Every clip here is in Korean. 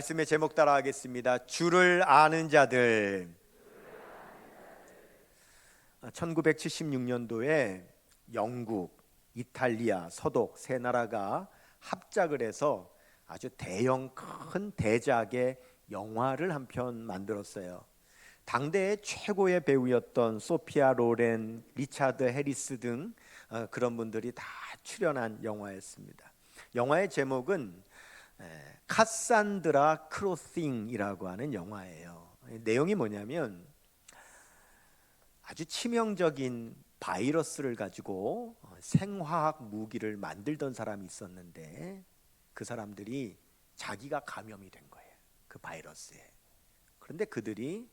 말씀의 제목 따라 하겠습니다. 주를 아는 자들. 1976년도에 영국, 이탈리아, 서독 세 나라가 합작을 해서 아주 대형 큰 대작의 영화를 한 편 만들었어요. 당대의 최고의 배우였던 소피아 로렌, 리차드 해리스 등 어, 그런 분들이 다 출연한 영화였습니다. 영화의 제목은 에, 카산드라 크로싱이라고 하는 영화예요. 내용이 뭐냐면 아주 치명적인 바이러스를 가지고 어, 생화학 무기를 만들던 사람이 있었는데 그 사람들이 자기가 감염이 된 거예요. 그 바이러스에. 그런데 그들이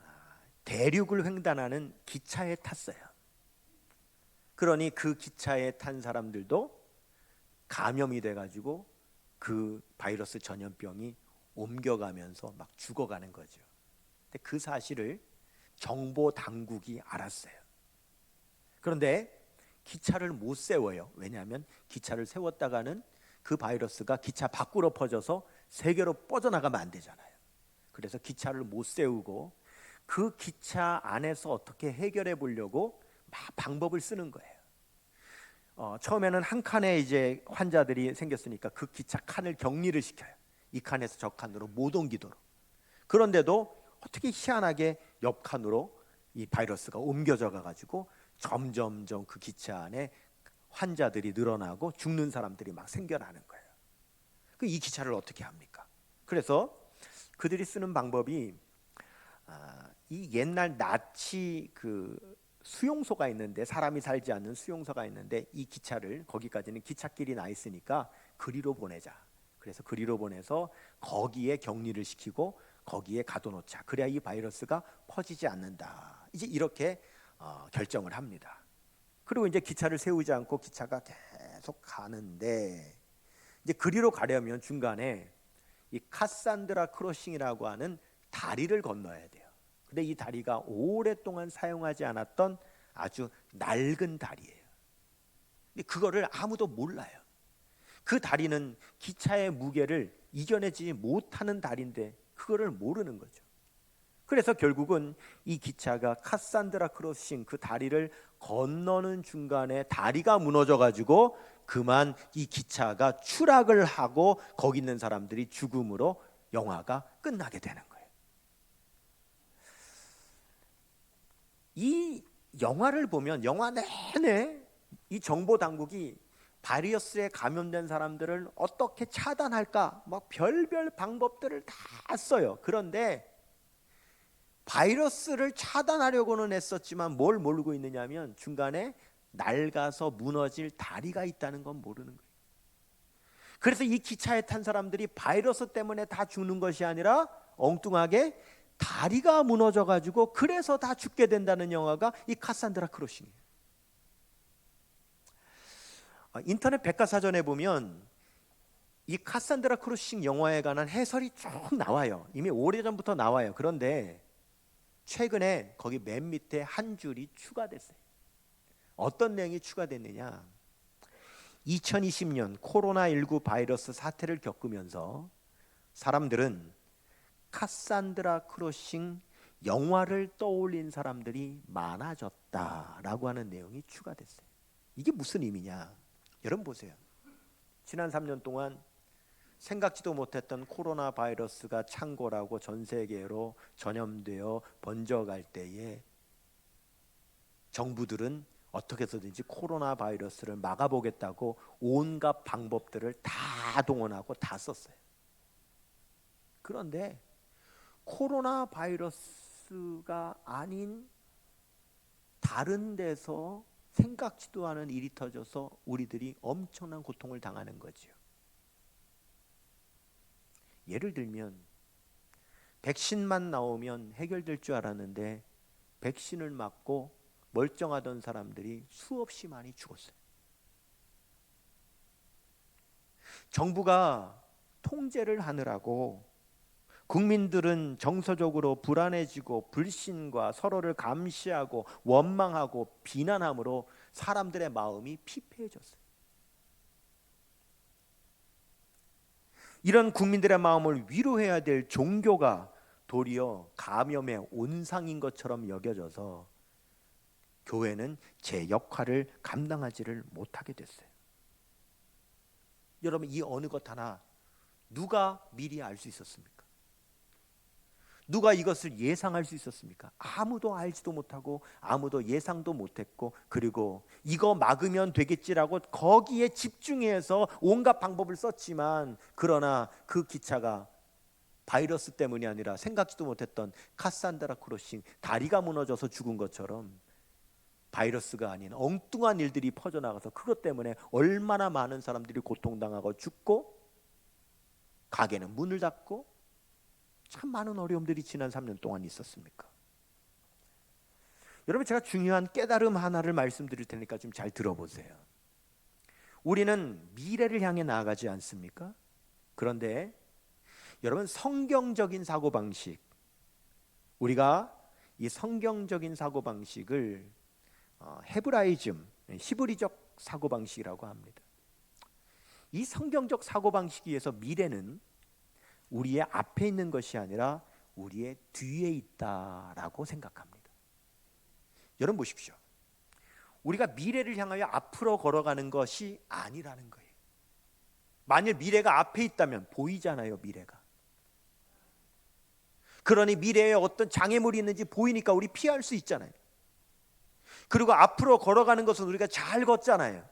아, 대륙을 횡단하는 기차에 탔어요. 그러니 그 기차에 탄 사람들도 감염이 돼 가지고 그 바이러스 전염병이 옮겨가면서 막 죽어가는 거죠. 근데 그 사실을 정보 당국이 알았어요. 그런데 기차를 못 세워요. 왜냐하면 기차를 세웠다가는 그 바이러스가 기차 밖으로 퍼져서 세계로 뻗어나가면 안 되잖아요. 그래서 기차를 못 세우고 그 기차 안에서 어떻게 해결해 보려고 막 방법을 쓰는 거예요. 어, 처음에는 한 칸에 이제 환자들이 생겼으니까 그 기차 칸을 격리를 시켜요. 이 칸에서 저 칸으로 못 옮기도록. 그런데도 어떻게 희한하게 옆 칸으로 이 바이러스가 옮겨져 가지고 점점점 그 기차 안에 환자들이 늘어나고 죽는 사람들이 막 생겨나는 거예요. 그 이 기차를 어떻게 합니까? 그래서 그들이 쓰는 방법이 아, 이 옛날 나치 그 수용소가 있는데 사람이 살지 않는 수용소가 있는데 이 기차를 거기까지는 기찻길이 나 있으니까 그리로 보내자. 그래서 그리로 보내서 거기에 격리를 시키고 거기에 가둬놓자. 그래야 이 바이러스가 퍼지지 않는다. 이제 이렇게 어, 결정을 합니다. 그리고 이제 기차를 세우지 않고 기차가 계속 가는데 이제 그리로 가려면 중간에 이 카산드라 크로싱이라고 하는 다리를 건너야 돼요. 근데 이 다리가 오랫동안 사용하지 않았던 아주 낡은 다리예요. 근데 그거를 아무도 몰라요. 그 다리는 기차의 무게를 이겨내지 못하는 다리인데 그거를 모르는 거죠. 그래서 결국은 이 기차가 카산드라 크로싱 그 다리를 건너는 중간에 다리가 무너져 가지고 그만 이 기차가 추락을 하고 거기 있는 사람들이 죽음으로 영화가 끝나게 되는 거예요. 이 영화를 보면 영화 내내 이 정보 당국이 바이러스에 감염된 사람들을 어떻게 차단할까 막 별별 방법들을 다 써요. 그런데 바이러스를 차단하려고는 했었지만 뭘 모르고 있느냐면 중간에 낡아서 무너질 다리가 있다는 건 모르는 거예요. 그래서 이 기차에 탄 사람들이 바이러스 때문에 다 죽는 것이 아니라 엉뚱하게 다리가 무너져 가지고 그래서 다 죽게 된다는 영화가 이 카산드라 크로싱이에요. 아, 인터넷 백과사전에 보면 이 카산드라 크로싱 영화에 관한 해설이 쭉 나와요. 이미 오래전부터 나와요. 그런데 최근에 거기 맨 밑에 한 줄이 추가됐어요. 어떤 내용이 추가됐느냐? 2020년 코로나19 바이러스 사태를 겪으면서 사람들은 카산드라 크로싱 영화를 떠올린 사람들이 많아졌다라고 하는 내용이 추가됐어요. 이게 무슨 의미냐? 여러분 보세요. 지난 3년 동안 생각지도 못했던 코로나 바이러스가 창궐하고 전 세계로 전염되어 번져갈 때에 정부들은 어떻게 해서든지 코로나 바이러스를 막아보겠다고 온갖 방법들을 다 동원하고 다 썼어요. 그런데 코로나 바이러스가 아닌 다른 데서 생각지도 않은 일이 터져서 우리들이 엄청난 고통을 당하는 거지요. 예를 들면 백신만 나오면 해결될 줄 알았는데 백신을 맞고 멀쩡하던 사람들이 수없이 많이 죽었어요. 정부가 통제를 하느라고 국민들은 정서적으로 불안해지고 불신과 서로를 감시하고 원망하고 비난함으로 사람들의 마음이 피폐해졌어요. 이런 국민들의 마음을 위로해야 될 종교가 도리어 감염의 온상인 것처럼 여겨져서 교회는 제 역할을 감당하지를 못하게 됐어요. 여러분 이 어느 것 하나 누가 미리 알 수 있었습니까? 누가 이것을 예상할 수 있었습니까? 아무도 알지도 못하고 아무도 예상도 못했고 그리고 이거 막으면 되겠지라고 거기에 집중해서 온갖 방법을 썼지만 그러나 그 기차가 바이러스 때문이 아니라 생각지도 못했던 카산드라 크로싱 다리가 무너져서 죽은 것처럼 바이러스가 아닌 엉뚱한 일들이 퍼져나가서 그것 때문에 얼마나 많은 사람들이 고통당하고 죽고 가게는 문을 닫고 참 많은 어려움들이 지난 3년 동안 있었습니까? 여러분 제가 중요한 깨달음 하나를 말씀드릴 테니까 좀 잘 들어보세요. 우리는 미래를 향해 나아가지 않습니까? 그런데 여러분 성경적인 사고 방식 우리가 이 성경적인 사고 방식을 어, 헤브라이즘 히브리적 사고 방식이라고 합니다. 이 성경적 사고 방식에서 미래는 우리의 앞에 있는 것이 아니라 우리의 뒤에 있다라고 생각합니다. 여러분 보십시오. 우리가 미래를 향하여 앞으로 걸어가는 것이 아니라는 거예요. 만일 미래가 앞에 있다면 보이잖아요, 미래가. 그러니 미래에 어떤 장애물이 있는지 보이니까 우리 피할 수 있잖아요. 그리고 앞으로 걸어가는 것은 우리가 잘 걷잖아요.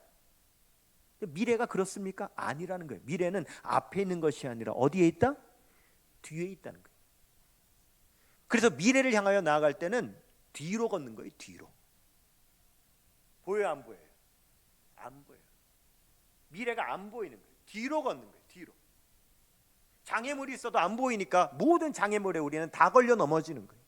미래가 그렇습니까? 아니라는 거예요. 미래는 앞에 있는 것이 아니라 어디에 있다? 뒤에 있다는 거예요. 그래서 미래를 향하여 나아갈 때는 뒤로 걷는 거예요. 뒤로. 보여요, 안 보여요? 안 보여요. 미래가 안 보이는 거예요. 뒤로 걷는 거예요. 뒤로. 장애물이 있어도 안 보이니까 모든 장애물에 우리는 다 걸려 넘어지는 거예요.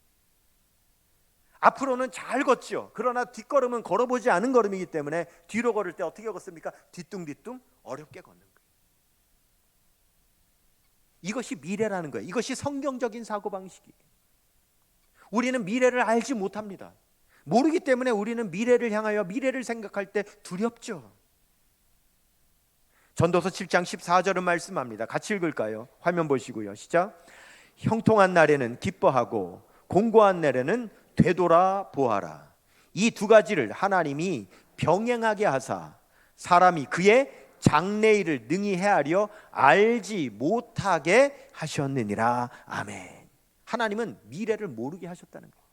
앞으로는 잘 걷죠. 그러나 뒷걸음은 걸어보지 않은 걸음이기 때문에 뒤로 걸을 때 어떻게 걷습니까? 뒤뚱뒤뚱 어렵게 걷는 거예요. 이것이 미래라는 거예요. 이것이 성경적인 사고 방식이에요. 우리는 미래를 알지 못합니다. 모르기 때문에 우리는 미래를 향하여 미래를 생각할 때 두렵죠. 전도서 7장 14절은 말씀합니다. 같이 읽을까요? 화면 보시고요. 시작. 형통한 날에는 기뻐하고 공고한 날에는 되돌아 보아라. 이 두 가지를 하나님이 병행하게 하사 사람이 그의 장래일을 능히 헤아려 알지 못하게 하셨느니라. 아멘. 하나님은 미래를 모르게 하셨다는 거예요.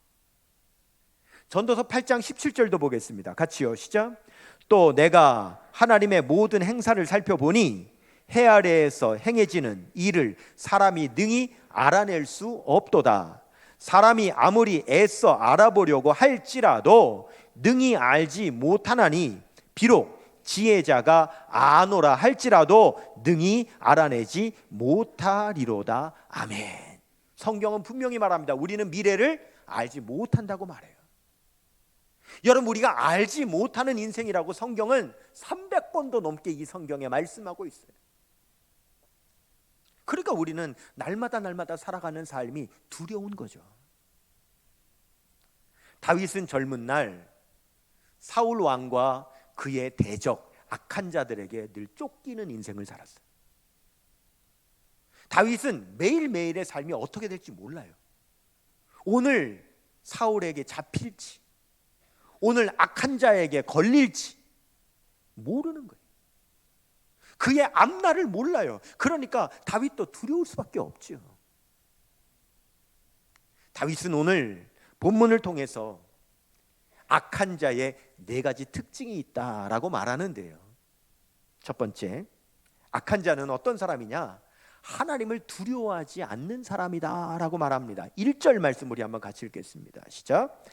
전도서 8장 17절도 보겠습니다. 같이요. 시작. 또 내가 하나님의 모든 행사를 살펴보니 해 아래에서 행해지는 일을 사람이 능히 알아낼 수 없도다. 사람이 아무리 애써 알아보려고 할지라도 능히 알지 못하나니 비록 지혜자가 아노라 할지라도 능히 알아내지 못하리로다. 아멘. 성경은 분명히 말합니다. 우리는 미래를 알지 못한다고 말해요. 여러분 우리가 알지 못하는 인생이라고 성경은 300번도 넘게 이 성경에 말씀하고 있어요. 그러니까 우리는 날마다 날마다 살아가는 삶이 두려운 거죠. 다윗은 젊은 날 사울 왕과 그의 대적 악한 자들에게 늘 쫓기는 인생을 살았어요. 다윗은 매일매일의 삶이 어떻게 될지 몰라요. 오늘 사울에게 잡힐지 오늘 악한 자에게 걸릴지 모르는 거예요. 그의 앞날을 몰라요. 그러니까 다윗도 두려울 수밖에 없죠. 다윗은 오늘 본문을 통해서 악한 자의 네 가지 특징이 있다라고 말하는데요. 첫 번째, 악한 자는 어떤 사람이냐? 하나님을 두려워하지 않는 사람이다라고 말합니다. 1절 말씀 우리 한번 같이 읽겠습니다. 시작.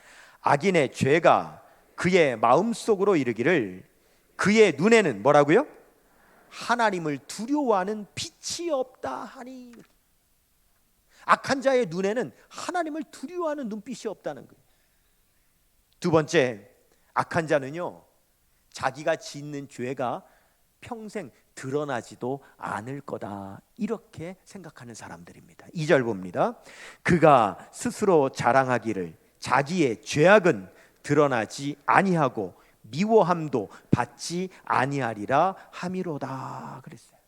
악인의 죄가 그의 마음속으로 이르기를 그의 눈에는 뭐라고요? 하나님을 두려워하는 빛이 없다 하니 악한 자의 눈에는 하나님을 두려워하는 눈빛이 없다는 거예요. 두 번째, 악한 자는요. 자기가 짓는 죄가 평생 드러나지도 않을 거다. 이렇게 생각하는 사람들입니다. 2절 봅니다. 그가 스스로 자랑하기를 자기의 죄악은 드러나지 아니하고 미워함도 받지 아니하리라 함이로다 그랬어요.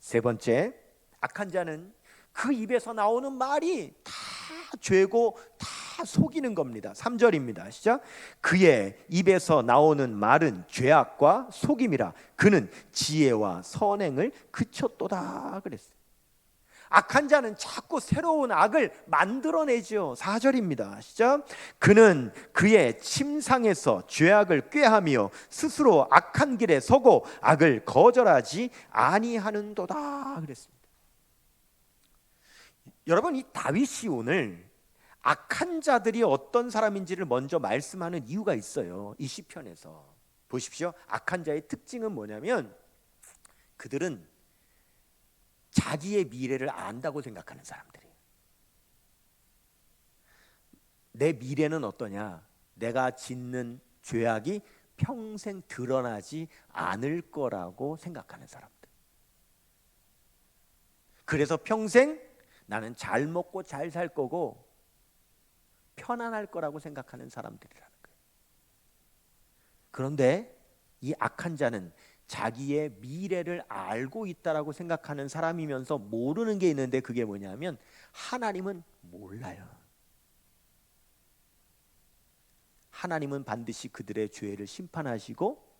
세 번째, 악한 자는 그 입에서 나오는 말이 다 죄고 다 속이는 겁니다. 3절입니다. 시작. 그의 입에서 나오는 말은 죄악과 속임이라. 그는 지혜와 선행을 그쳤도다 그랬어요. 악한 자는 자꾸 새로운 악을 만들어내죠. 4절입니다. 시작. 그는 그의 침상에서 죄악을 꾀하며 스스로 악한 길에 서고 악을 거절하지 아니하는도다 그랬습니다. 여러분 이 다윗이 오늘 악한 자들이 어떤 사람인지를 먼저 말씀하는 이유가 있어요. 이 시편에서 보십시오. 악한 자의 특징은 뭐냐면 그들은 자기의 미래를 안다고 생각하는 사람들이에요. 내 미래는 어떠냐? 내가 짓는 죄악이 평생 드러나지 않을 거라고 생각하는 사람들. 그래서 평생 나는 잘 먹고 잘 살 거고 편안할 거라고 생각하는 사람들이라는 거예요. 그런데 이 악한 자는 자기의 미래를 알고 있다라고 생각하는 사람이면서 모르는 게 있는데 그게 뭐냐면 하나님은 몰라요. 하나님은 반드시 그들의 죄를 심판하시고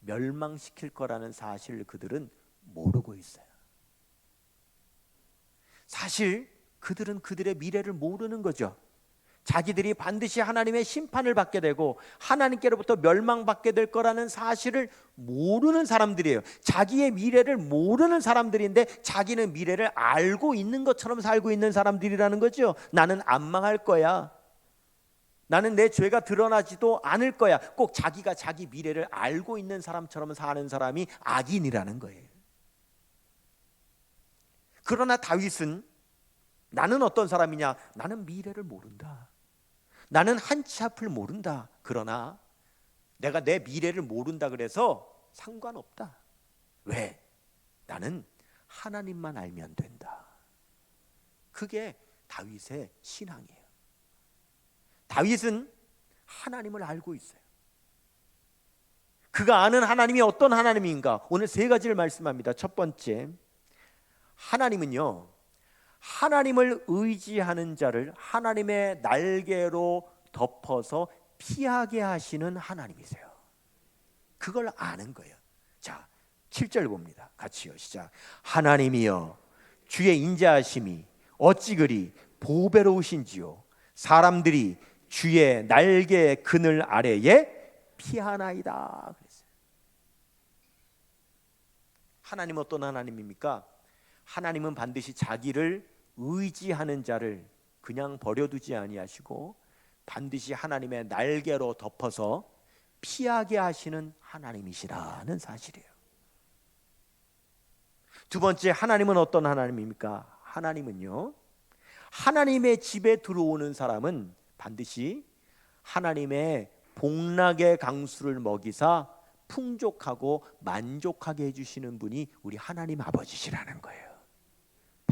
멸망시킬 거라는 사실을 그들은 모르고 있어요. 사실 그들은 그들의 미래를 모르는 거죠. 자기들이 반드시 하나님의 심판을 받게 되고 하나님께로부터 멸망받게 될 거라는 사실을 모르는 사람들이에요. 자기의 미래를 모르는 사람들인데 자기는 미래를 알고 있는 것처럼 살고 있는 사람들이라는 거죠. 나는 안 망할 거야. 나는 내 죄가 드러나지도 않을 거야. 꼭 자기가 자기 미래를 알고 있는 사람처럼 사는 사람이 악인이라는 거예요. 그러나 다윗은 나는 어떤 사람이냐? 나는 미래를 모른다. 나는 한 치 앞을 모른다. 그러나 내가 내 미래를 모른다 그래서 상관없다. 왜? 나는 하나님만 알면 된다. 그게 다윗의 신앙이에요. 다윗은 하나님을 알고 있어요. 그가 아는 하나님이 어떤 하나님인가? 오늘 세 가지를 말씀합니다. 첫 번째, 하나님은요, 하나님을 의지하는 자를 하나님의 날개로 덮어서 피하게 하시는 하나님이세요. 그걸 아는 거예요. 자, 7절 봅니다. 같이요. 시작. 하나님이여 주의 인자하심이 어찌 그리 보배로우신지요. 사람들이 주의 날개 그늘 아래에 피하나이다. 그랬어요. 하나님 어떤 하나님입니까? 하나님은 반드시 자기를 의지하는 자를 그냥 버려두지 아니하시고 반드시 하나님의 날개로 덮어서 피하게 하시는 하나님이시라는 사실이에요. 두 번째 하나님은 어떤 하나님입니까? 하나님은요. 하나님의 집에 들어오는 사람은 반드시 하나님의 복락의 강수를 먹이사 풍족하고 만족하게 해주시는 분이 우리 하나님 아버지시라는 거예요.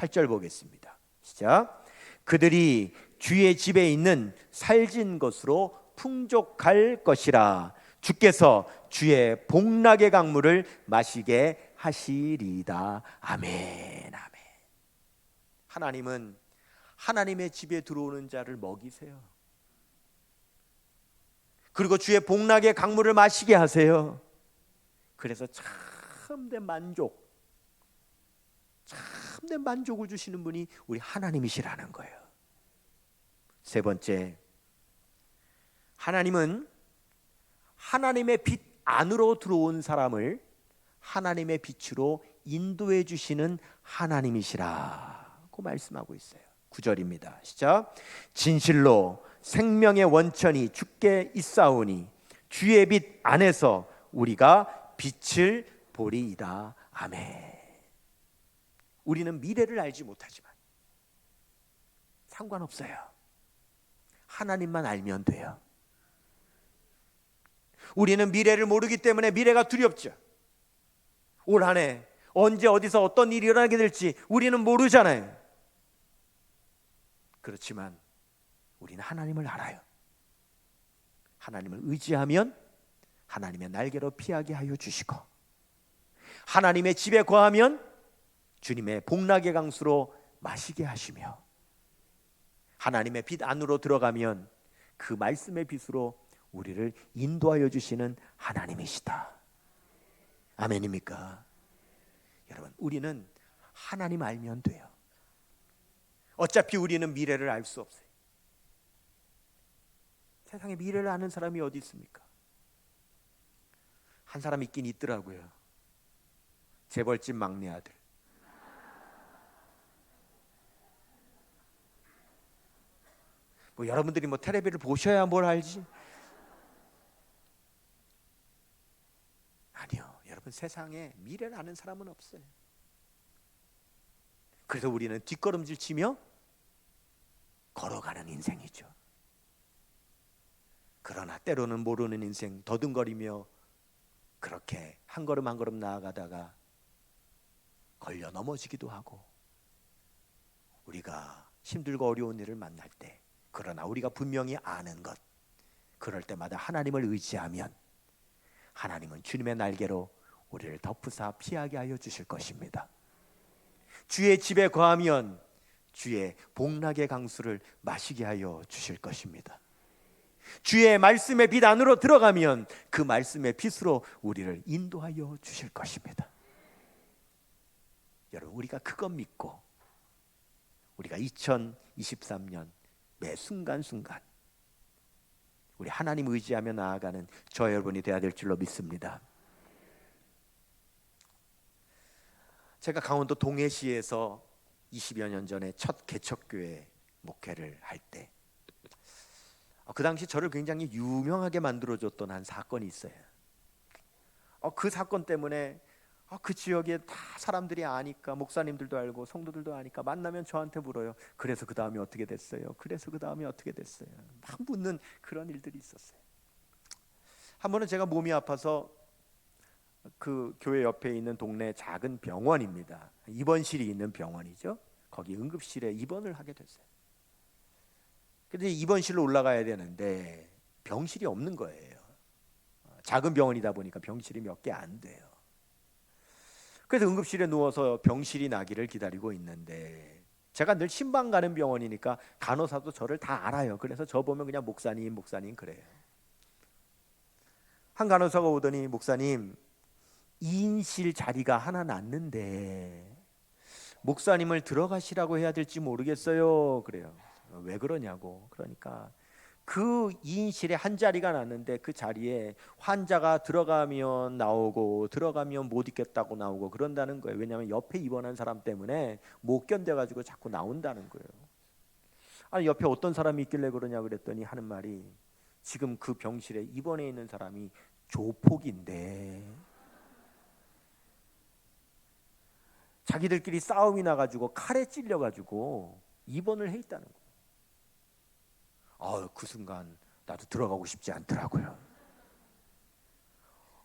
8절 보겠습니다. 시작. 그들이 주의 집에 있는 살진 것으로 풍족할 것이라 주께서 주의 복락의 강물을 마시게 하시리다. 아멘. 아멘. 하나님은 하나님의 집에 들어오는 자를 먹이세요. 그리고 주의 복락의 강물을 마시게 하세요. 그래서 참된 만족, 참된 만족을 주시는 분이 우리 하나님이시라는 거예요. 세 번째, 하나님은 하나님의 빛 안으로 들어온 사람을 하나님의 빛으로 인도해 주시는 하나님이시라고 말씀하고 있어요. 9절입니다. 시작. 진실로 생명의 원천이 주께 있사오니 주의 빛 안에서 우리가 빛을 보리이다. 아멘. 우리는 미래를 알지 못하지만 상관없어요. 하나님만 알면 돼요. 우리는 미래를 모르기 때문에 미래가 두렵죠. 올 한 해 언제 어디서 어떤 일이 일어나게 될지 우리는 모르잖아요. 그렇지만 우리는 하나님을 알아요. 하나님을 의지하면 하나님의 날개로 피하게 하여 주시고 하나님의 집에 거하면 주님의 복락의 강수로 마시게 하시며 하나님의 빛 안으로 들어가면 그 말씀의 빛으로 우리를 인도하여 주시는 하나님이시다. 아멘입니까? 여러분, 우리는 하나님 알면 돼요. 어차피 우리는 미래를 알 수 없어요. 세상에 미래를 아는 사람이 어디 있습니까? 한 사람 있긴 있더라고요. 재벌집 막내 아들. 뭐 여러분들이 뭐 텔레비를 보셔야 뭘 알지? 아니요. 여러분 세상에 미래를 아는 사람은 없어요. 그래서 우리는 뒷걸음질 치며 걸어가는 인생이죠. 그러나 때로는 모르는 인생 더듬거리며 그렇게 한 걸음 한 걸음 나아가다가 걸려 넘어지기도 하고 우리가 힘들고 어려운 일을 만날 때 그러나 우리가 분명히 아는 것 그럴 때마다 하나님을 의지하면 하나님은 주님의 날개로 우리를 덮으사 피하게 하여 주실 것입니다. 주의 집에 거하면 주의 복락의 강수를 마시게 하여 주실 것입니다. 주의 말씀의 빛 안으로 들어가면 그 말씀의 빛으로 우리를 인도하여 주실 것입니다. 여러분 우리가 그것 믿고 우리가 2023년 매 순간순간 우리 하나님 의지하며 나아가는 저 여러분이 되어야 될 줄로 믿습니다. 제가 강원도 동해시에서 20여 년 전에 첫 개척교회 목회를 할 때 그 당시 저를 굉장히 유명하게 만들어줬던 한 사건이 있어요. 어, 그 사건 때문에 어, 그 지역에 다 사람들이 아니까 목사님들도 알고 성도들도 아니까 만나면 저한테 물어요. 그래서 그 다음에 어떻게 됐어요? 그래서 그 다음에 어떻게 됐어요? 막 묻는 그런 일들이 있었어요. 한 번은 제가 몸이 아파서 그 교회 옆에 있는 동네 작은 병원입니다. 입원실이 있는 병원이죠. 거기 응급실에 입원을 하게 됐어요. 근데 입원실로 올라가야 되는데 병실이 없는 거예요. 작은 병원이다 보니까 병실이 몇 개 안 돼요. 그래서 응급실에 누워서 병실이 나기를 기다리고 있는데 제가 늘 신방 가는 병원이니까 간호사도 저를 다 알아요. 그래서 저 보면 그냥 목사님, 목사님 그래요. 한 간호사가 오더니 목사님 2인실 자리가 하나 났는데 목사님을 들어가시라고 해야 될지 모르겠어요. 그래요. 왜 그러냐고. 그러니까 그 2인실에 한 자리가 났는데 그 자리에 환자가 들어가면 나오고 들어가면 못 있겠다고 나오고 그런다는 거예요. 왜냐하면 옆에 입원한 사람 때문에 못 견뎌가지고 자꾸 나온다는 거예요. 아니 옆에 어떤 사람이 있길래 그러냐 그랬더니 하는 말이 지금 그 병실에 입원해 있는 사람이 조폭인데 자기들끼리 싸움이 나가지고 칼에 찔려가지고 입원을 해 있다는 거예요. 아, 그 순간 나도 들어가고 싶지 않더라고요.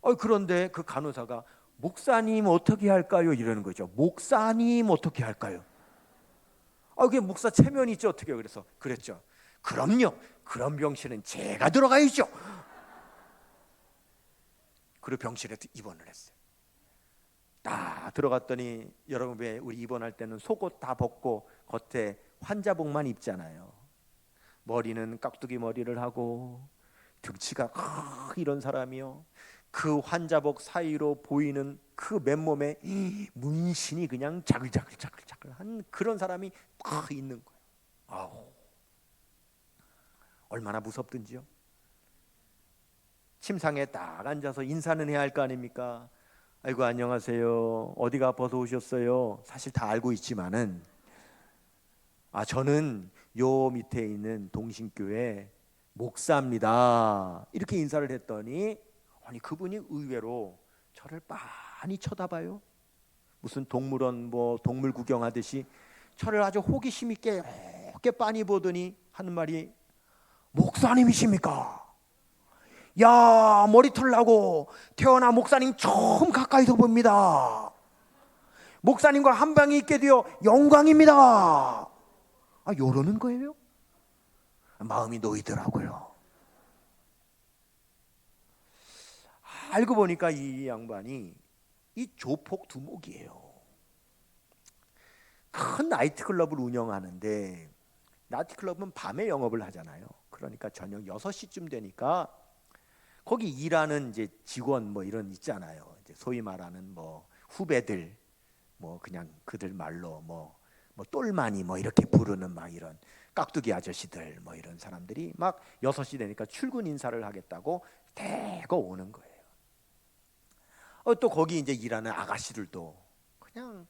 어, 그런데 그 간호사가 목사님 어떻게 할까요? 이러는 거죠. 목사님 어떻게 할까요? 아, 그게 목사 체면이 있죠. 어떻게 그래서 그랬죠. 그럼요. 그런 병실은 제가 들어가야죠. 그리고 병실에 입원을 했어요. 딱 들어갔더니 여러분 왜 우리 입원할 때는 속옷 다 벗고 겉에 환자복만 입잖아요. 머리는 깍두기 머리를 하고 등치가 크 이런 사람이요. 그 환자복 사이로 보이는 그 맨몸에 문신이 그냥 자글자글자글자글한 그런 사람이 딱 있는 거예요. 아우 얼마나 무섭든지요. 침상에 딱 앉아서 인사는 해야 할 거 아닙니까? 아이고 안녕하세요. 어디가 아파서 오셨어요? 사실 다 알고 있지만은 아 저는 요 밑에 있는 동신교회 목사입니다. 이렇게 인사를 했더니 아니 그분이 의외로 저를 많이 쳐다봐요. 무슨 동물원 뭐 동물 구경하듯이 저를 아주 호기심 있게 이렇게 빤히 보더니 하는 말이 목사님이십니까? 야 머리털 나고 태어나 목사님 처음 가까이서 봅니다. 목사님과 한 방에 있게 되어 영광입니다. 아 요러는 거예요? 마음이 놓이더라고요. 알고 보니까 이 양반이 이 조폭 두목이에요. 큰 나이트클럽을 운영하는데 나이트클럽은 밤에 영업을 하잖아요. 그러니까 저녁 6시쯤 되니까 거기 일하는 이제 직원 뭐 이런 있잖아요. 이제 소위 말하는 뭐 후배들 뭐 그냥 그들 말로 뭐 뭐 똘마니 뭐 이렇게 부르는 막 이런 깍두기 아저씨들 뭐 이런 사람들이 막 6시 되니까 출근 인사를 하겠다고 대거 오는 거예요. 어, 또 거기 이제 일하는 아가씨들도 그냥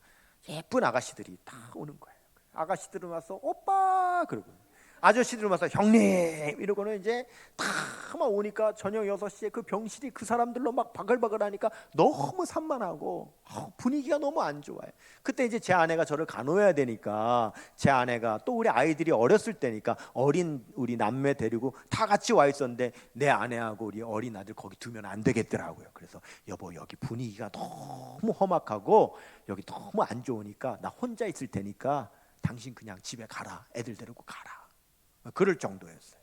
예쁜 아가씨들이 다 오는 거예요. 아가씨들은 와서 오빠 그러고 아저씨들은 와서 형님 이러고는 이제 다막 오니까 저녁 6시에 그 병실이 그 사람들로 막 바글바글 하니까 너무 산만하고 어, 분위기가 너무 안 좋아요. 그때 이제 제 아내가 저를 간호해야 되니까 제 아내가 또 우리 아이들이 어렸을 때니까 어린 우리 남매 데리고 다 같이 와 있었는데 내 아내하고 우리 어린 아들 거기 두면 안 되겠더라고요. 그래서 여보 여기 분위기가 너무 험악하고 여기 너무 안 좋으니까 나 혼자 있을 테니까 당신 그냥 집에 가라. 애들 데리고 가라. 그럴 정도였어요.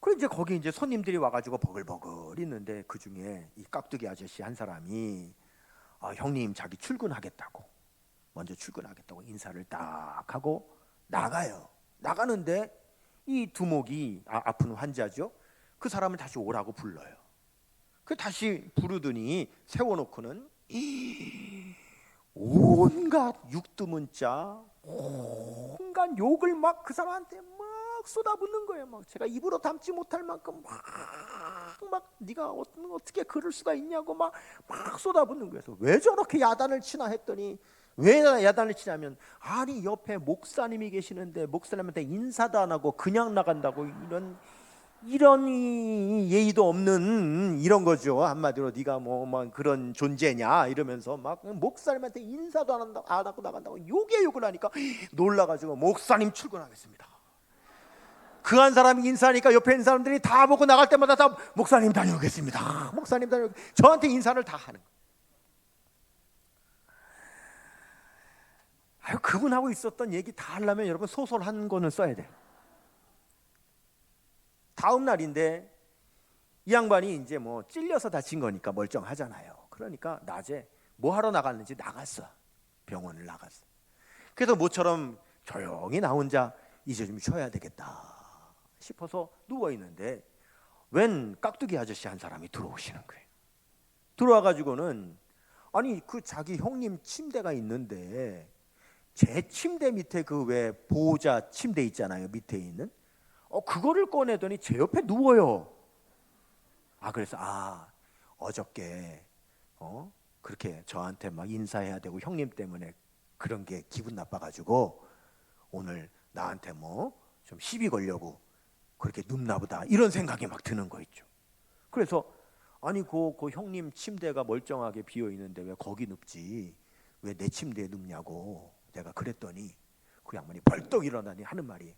그리고 이제 거기 이제 손님들이 와가지고 버글버글 있는데 그 중에 이 깍두기 아저씨 한 사람이 아, 형님 자기 출근하겠다고 먼저 출근하겠다고 인사를 딱 하고 나가요. 나가는데 이 두목이 아, 아픈 환자죠. 그 사람을 다시 오라고 불러요. 그 다시 부르더니 세워놓고는 온갖 육두문자, 온갖 욕을 막 그 사람한테 막 쏟아붓는 거예요. 막 제가 입으로 담지 못할 만큼 막, 막 네가 어떤 어떻게 그럴 수가 있냐고 막, 막 쏟아붓는 거예요. 왜 저렇게 야단을 치나 했더니 왜 야단을 치냐면 아니 옆에 목사님이 계시는데 목사님한테 인사도 안 하고 그냥 나간다고 이런 이런 이 예의도 없는 이런 거죠 한마디로 네가 뭐, 뭐 그런 존재냐 이러면서 막 목사님한테 인사도 안 한다고 안 하고 나간다고 욕에 욕을 하니까 놀라가지고 목사님 출근하겠습니다. 그 한 사람이 인사하니까 옆에 있는 사람들이 다 보고 나갈 때마다 다 목사님 다녀오겠습니다. 목사님 다녀 저한테 인사를 다 하는. 아유 그분하고 있었던 얘기 다 하려면 여러분 소설 한 권을 써야 돼요. 다음 날인데 이 양반이 이제 뭐 찔려서 다친 거니까 멀쩡하잖아요. 그러니까 낮에 뭐 하러 나갔는지 나갔어. 병원을 나갔어. 그래서 모처럼 조용히 나 혼자 이제 좀 쉬어야 되겠다 싶어서 누워 있는데 웬 깍두기 아저씨 한 사람이 들어오시는 거예요. 들어와 가지고는 아니 그 자기 형님 침대가 있는데 제 침대 밑에 그 왜 보호자 침대 있잖아요. 밑에 있는 어 그거를 꺼내더니 제 옆에 누워요. 아 그래서 아 어저께 어 그렇게 저한테 막 인사해야 되고 형님 때문에 그런 게 기분 나빠가지고 오늘 나한테 뭐 좀 시비 걸려고 그렇게 눕나 보다 이런 생각이 막 드는 거 있죠. 그래서 아니 그, 그 형님 침대가 멀쩡하게 비어 있는데 왜 거기 눕지 왜 내 침대에 눕냐고 내가 그랬더니 그 양반이 벌떡 일어나니 하는 말이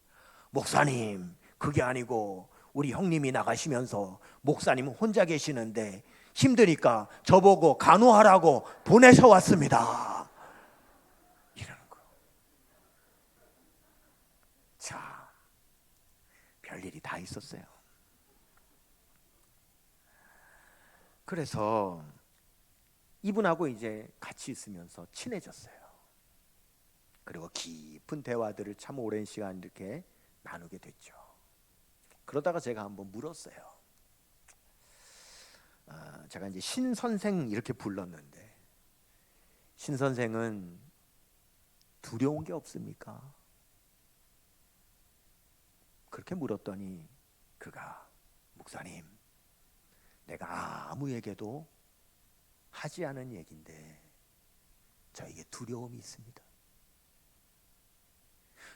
목사님 그게 아니고 우리 형님이 나가시면서 목사님 혼자 계시는데 힘드니까 저보고 간호하라고 보내셔 왔습니다. 이러는 거. 자, 별일이 다 있었어요. 그래서 이분하고 이제 같이 있으면서 친해졌어요. 그리고 깊은 대화들을 참 오랜 시간 이렇게 나누게 됐죠. 그러다가 제가 한번 물었어요. 아, 제가 이제 신 선생 이렇게 불렀는데 신 선생은 두려운 게 없습니까? 그렇게 물었더니 그가 목사님 내가 아무에게도 하지 않은 얘긴데 저에게 두려움이 있습니다.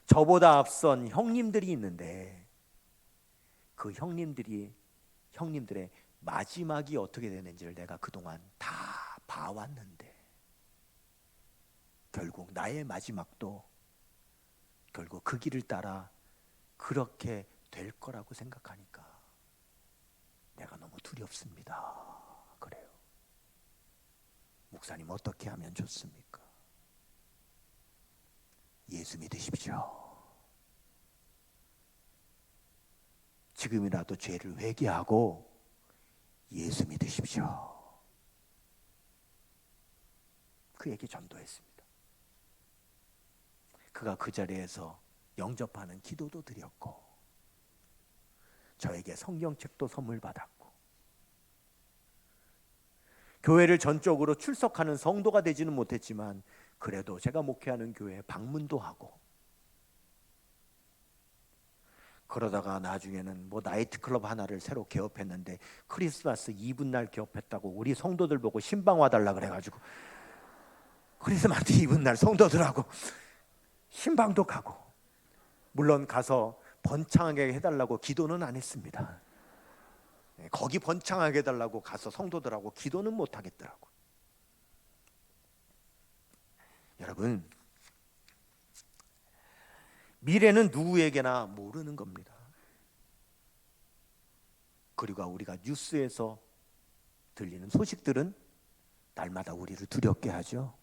저보다 앞선 형님들이 있는데 그 형님들이 형님들의 마지막이 어떻게 되는지를 내가 그동안 다 봐왔는데 결국 나의 마지막도 결국 그 길을 따라 그렇게 될 거라고 생각하니까 내가 너무 두렵습니다. 그래요. 목사님 어떻게 하면 좋습니까? 예수 믿으십시오. 지금이라도 죄를 회개하고 예수 믿으십시오. 그에게 전도했습니다. 그가 그 자리에서 영접하는 기도도 드렸고 저에게 성경책도 선물 받았고 교회를 전적으로 출석하는 성도가 되지는 못했지만 그래도 제가 목회하는 교회에 방문도 하고 그러다가 나중에는 뭐 나이트클럽 하나를 새로 개업했는데 크리스마스 이브 날 개업했다고 우리 성도들 보고 신방 와달라 그래가지고 크리스마스 이브 날 성도들하고 신방도 가고 물론 가서 번창하게 해달라고 기도는 안 했습니다. 네, 거기 번창하게 해달라고 가서 성도들하고 기도는 못 하겠더라고. 여러분 미래는 누구에게나 모르는 겁니다. 그리고 우리가 뉴스에서 들리는 소식들은 날마다 우리를 두렵게 하죠.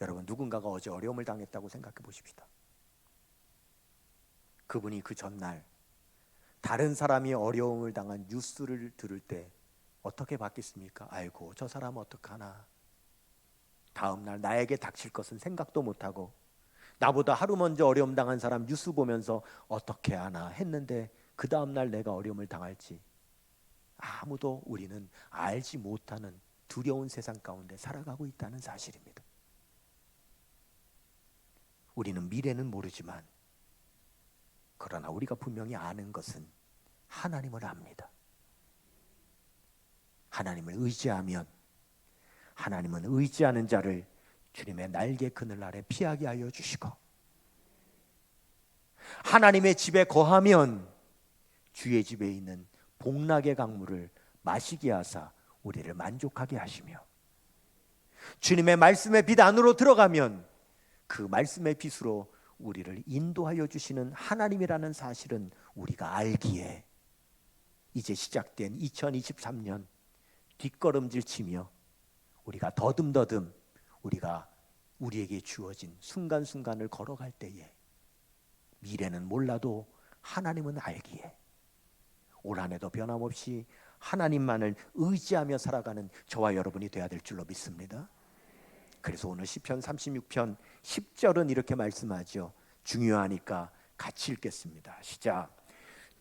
여러분 누군가가 어제 어려움을 당했다고 생각해 보십시다. 그분이 그 전날 다른 사람이 어려움을 당한 뉴스를 들을 때 어떻게 받겠습니까? 아이고 저 사람 어떡하나. 다음 날 나에게 닥칠 것은 생각도 못 하고 나보다 하루 먼저 어려움 당한 사람 뉴스 보면서 어떻게 하나 했는데 그 다음 날 내가 어려움을 당할지 아무도 우리는 알지 못하는 두려운 세상 가운데 살아가고 있다는 사실입니다. 우리는 미래는 모르지만 그러나 우리가 분명히 아는 것은 하나님을 압니다. 하나님을 의지하면 하나님은 의지하는 자를 주님의 날개 그늘 아래 피하게 하여 주시고 하나님의 집에 거하면 주의 집에 있는 복락의 강물을 마시게 하사 우리를 만족하게 하시며 주님의 말씀의 빛 안으로 들어가면 그 말씀의 빛으로 우리를 인도하여 주시는 하나님이라는 사실은 우리가 알기에 이제 시작된 2023년 뒷걸음질 치며 우리가 더듬더듬 우리가 우리에게 주어진 순간순간을 걸어갈 때에 미래는 몰라도 하나님은 알기에 올 한해도 변함없이 하나님만을 의지하며 살아가는 저와 여러분이 되어야 될 줄로 믿습니다. 그래서 오늘 시편 36편 10절은 이렇게 말씀하죠. 중요하니까 같이 읽겠습니다. 시작.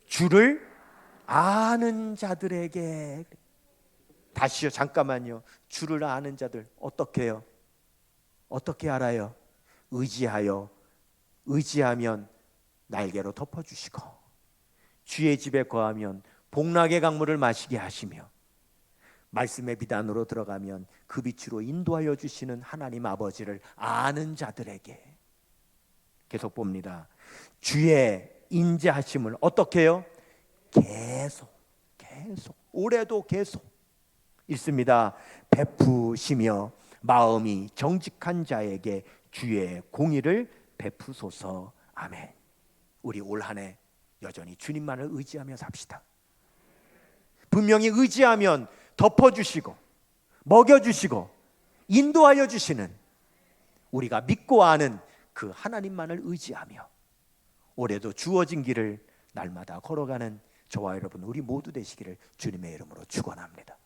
주를 아는 자들에게 다시요 잠깐만요. 주를 아는 자들 어떻게 해요? 어떻게 알아요? 의지하여 의지하면 날개로 덮어 주시고 주의 집에 거하면 복락의 강물을 마시게 하시며 말씀의 비단으로 들어가면 그 빛으로 인도하여 주시는 하나님 아버지를 아는 자들에게 계속 봅니다. 주의 인자하심을 어떻게 해요? 계속 계속 올해도 계속 있습니다. 베푸시며 마음이 정직한 자에게 주의 공의를 베푸소서. 아멘. 우리 올 한해 여전히 주님만을 의지하며 삽시다. 분명히 의지하면 덮어주시고 먹여주시고 인도하여 주시는 우리가 믿고 아는 그 하나님만을 의지하며 올해도 주어진 길을 날마다 걸어가는 저와 여러분 우리 모두 되시기를 주님의 이름으로 축원합니다.